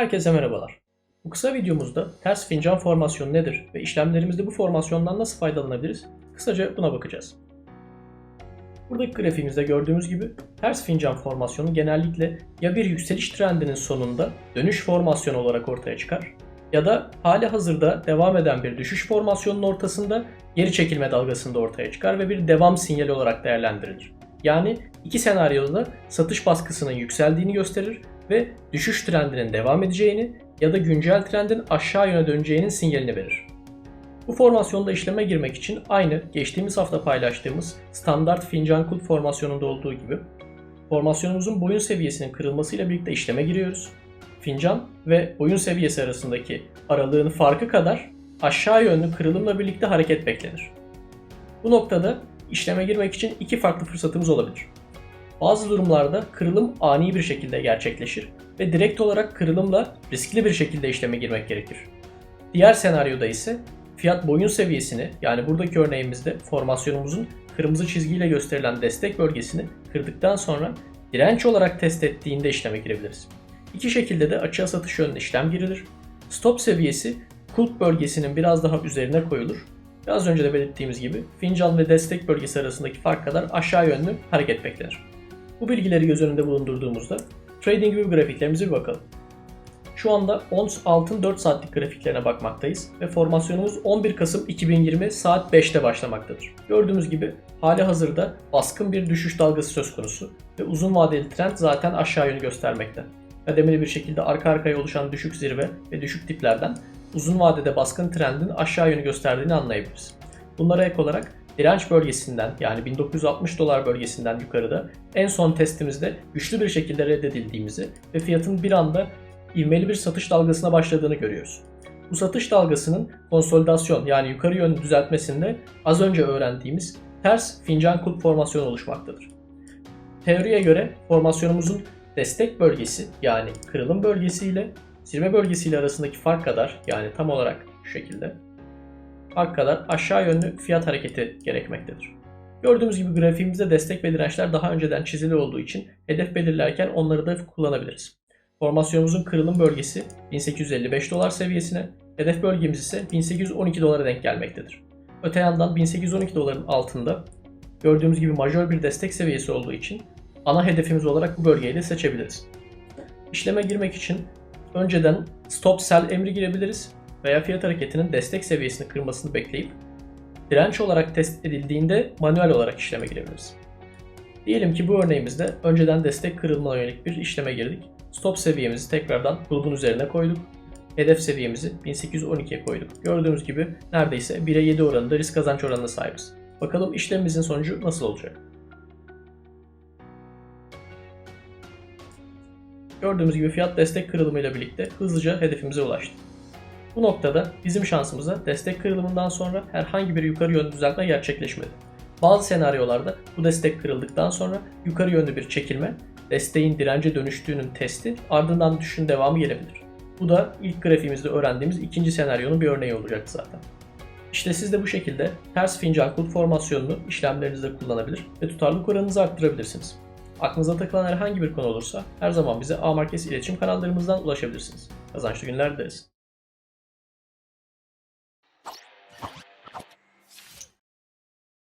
Herkese merhabalar. Bu kısa videomuzda ters fincan formasyonu nedir ve işlemlerimizde bu formasyondan nasıl faydalanabiliriz? Kısaca buna bakacağız. Buradaki grafiğimizde gördüğümüz gibi ters fincan formasyonu genellikle ya bir yükseliş trendinin sonunda dönüş formasyonu olarak ortaya çıkar ya da hali hazırda devam eden bir düşüş formasyonunun ortasında geri çekilme dalgasında ortaya çıkar ve bir devam sinyali olarak değerlendirilir. Yani iki senaryoda satış baskısının yükseldiğini gösterir ve düşüş trendinin devam edeceğini ya da güncel trendin aşağı yöne döneceğinin sinyalini verir. Bu formasyonda işleme girmek için aynı geçtiğimiz hafta paylaştığımız standart fincan kulp formasyonunda olduğu gibi formasyonumuzun boyun seviyesinin kırılmasıyla birlikte işleme giriyoruz. Fincan ve boyun seviyesi arasındaki aralığın farkı kadar aşağı yönlü kırılımla birlikte hareket beklenir. Bu noktada işleme girmek için iki farklı fırsatımız olabilir. Bazı durumlarda kırılım ani bir şekilde gerçekleşir ve direkt olarak kırılımla riskli bir şekilde işleme girmek gerekir. Diğer senaryoda ise fiyat boyun seviyesini yani buradaki örneğimizde formasyonumuzun kırmızı çizgiyle gösterilen destek bölgesini kırdıktan sonra direnç olarak test ettiğinde işleme girebiliriz. İki şekilde de açığa satış yönlü işlem girilir. Stop seviyesi kulp bölgesinin biraz daha üzerine koyulur. Biraz önce de belirttiğimiz gibi fincan ve destek bölgesi arasındaki fark kadar aşağı yönlü hareket beklenir. Bu bilgileri göz önünde bulundurduğumuzda TradingView grafiklerimize bir bakalım. Şu anda ons altın 4 saatlik grafiklerine bakmaktayız ve formasyonumuz 11 Kasım 2020 saat 5'te başlamaktadır. Gördüğümüz gibi hali hazırda baskın bir düşüş dalgası söz konusu ve uzun vadeli trend zaten aşağı yönü göstermekte. Kademeli bir şekilde arka arkaya oluşan düşük zirve ve düşük diplerden uzun vadede baskın trendin aşağı yönü gösterdiğini anlayabiliriz. Bunlara ek olarak direnç bölgesinden yani 1960 dolar bölgesinden yukarıda en son testimizde güçlü bir şekilde reddedildiğimizi ve fiyatın bir anda ivmeli bir satış dalgasına başladığını görüyoruz. Bu satış dalgasının konsolidasyon yani yukarı yönlü düzeltmesinde az önce öğrendiğimiz ters fincan kulp formasyonu oluşmaktadır. Teoriye göre formasyonumuzun destek bölgesi yani kırılım bölgesi ile zirve bölgesi ile arasındaki fark kadar yani tam olarak şu şekilde kadar aşağı yönlü fiyat hareketi gerekmektedir. Gördüğümüz gibi grafiğimizde destek ve dirençler daha önceden çizili olduğu için hedef belirlerken onları da kullanabiliriz. Formasyonumuzun kırılım bölgesi 1855 dolar seviyesine, hedef bölgemiz ise 1812 dolara denk gelmektedir. Öte yandan 1812 doların altında gördüğümüz gibi majör bir destek seviyesi olduğu için ana hedefimiz olarak bu bölgeyi de seçebiliriz. İşleme girmek için önceden stop sell emri girebiliriz veya fiyat hareketinin destek seviyesini kırmasını bekleyip direnç olarak test edildiğinde manuel olarak işleme girebiliriz. Diyelim ki bu örneğimizde önceden destek kırılmana yönelik bir işleme girdik. Stop seviyemizi tekrardan grubun üzerine koyduk. Hedef seviyemizi 1812'ye koyduk. Gördüğünüz gibi neredeyse 1'e 7 oranında risk kazanç oranına sahibiz. Bakalım işlemimizin sonucu nasıl olacak? Gördüğümüz gibi fiyat destek kırılımıyla birlikte hızlıca hedefimize ulaştı. Bu noktada bizim şansımıza destek kırılımından sonra herhangi bir yukarı yönlü düzeltme gerçekleşmedi. Bazı senaryolarda bu destek kırıldıktan sonra yukarı yönlü bir çekilme, desteğin dirence dönüştüğünün testi ardından düşüşün devamı gelebilir. Bu da ilk grafiğimizde öğrendiğimiz ikinci senaryonun bir örneği olacak zaten. İşte siz de bu şekilde ters fincan kulp formasyonunu işlemlerinizde kullanabilir ve tutarlılık oranınızı arttırabilirsiniz. Aklınıza takılan herhangi bir konu olursa her zaman bize A Markets iletişim kanallarımızdan ulaşabilirsiniz. Kazançlı günler dileriz.